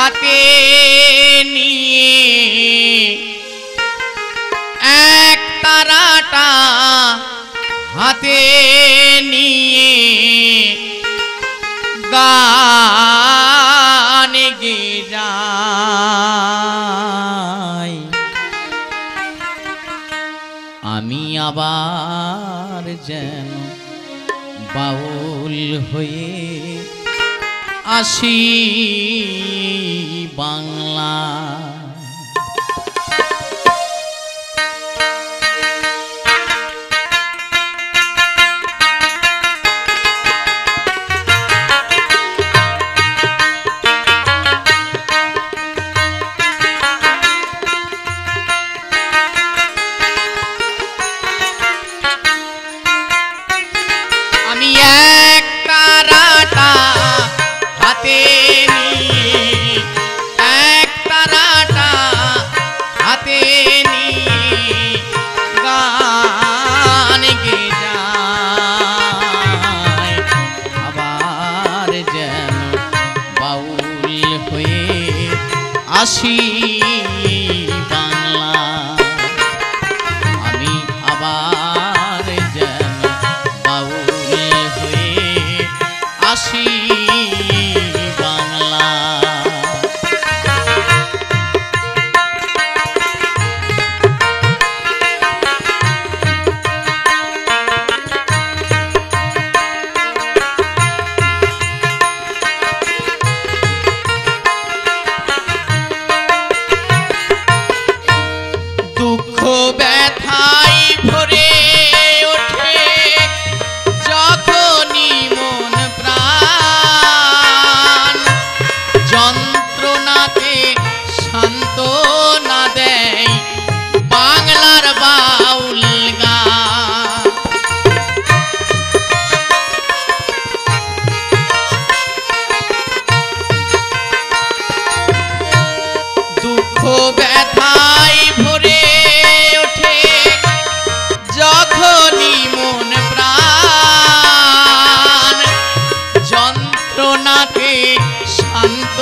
হাতে নিয়ে এক তারাটা হাতে নিয়ে গানে গে যাই আমি আবার যেন বাউল হয়ে আসি বাংলা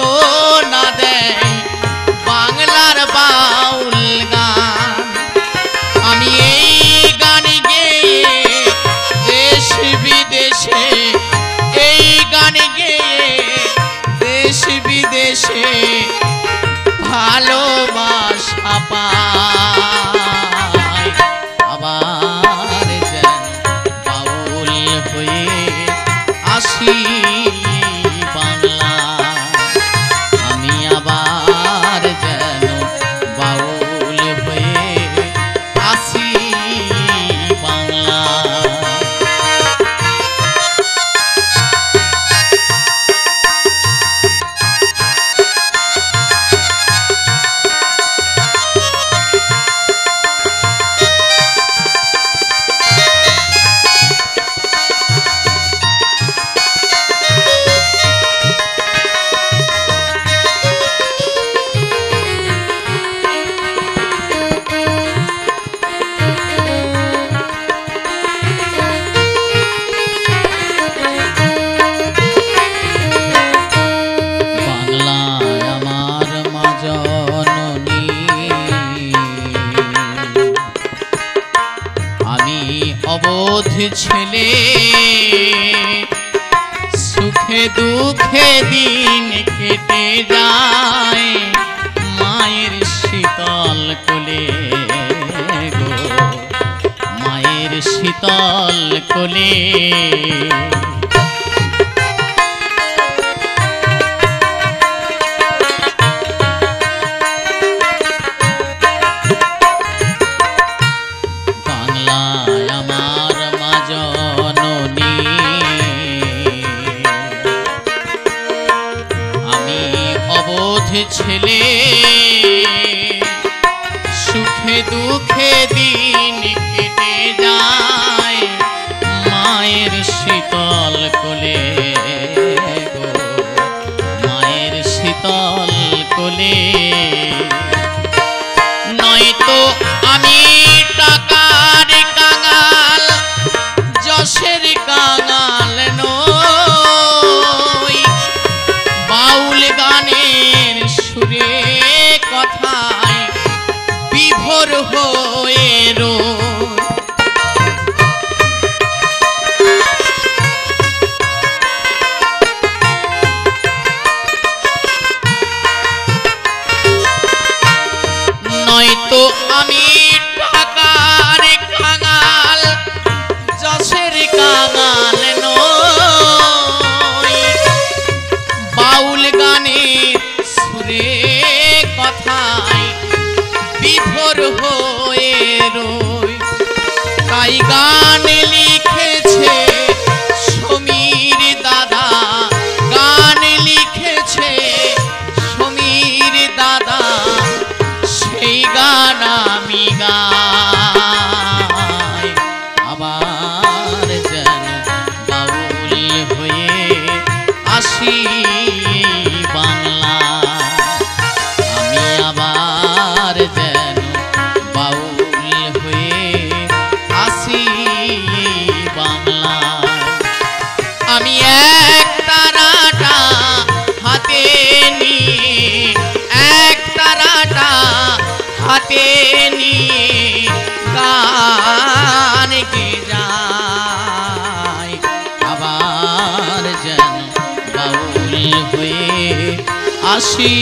todo. ছেলে। সুখে দুঃখে দিন কেটে যায় মায়ের শীতল কোলে মায়ের শীতল কোলে বাউল গানের সুরে কথায় বিভোর হয়ে রো Manili হাতে নিয়ে গান গে যায় আবার যেন বাউল হয়ে আসি।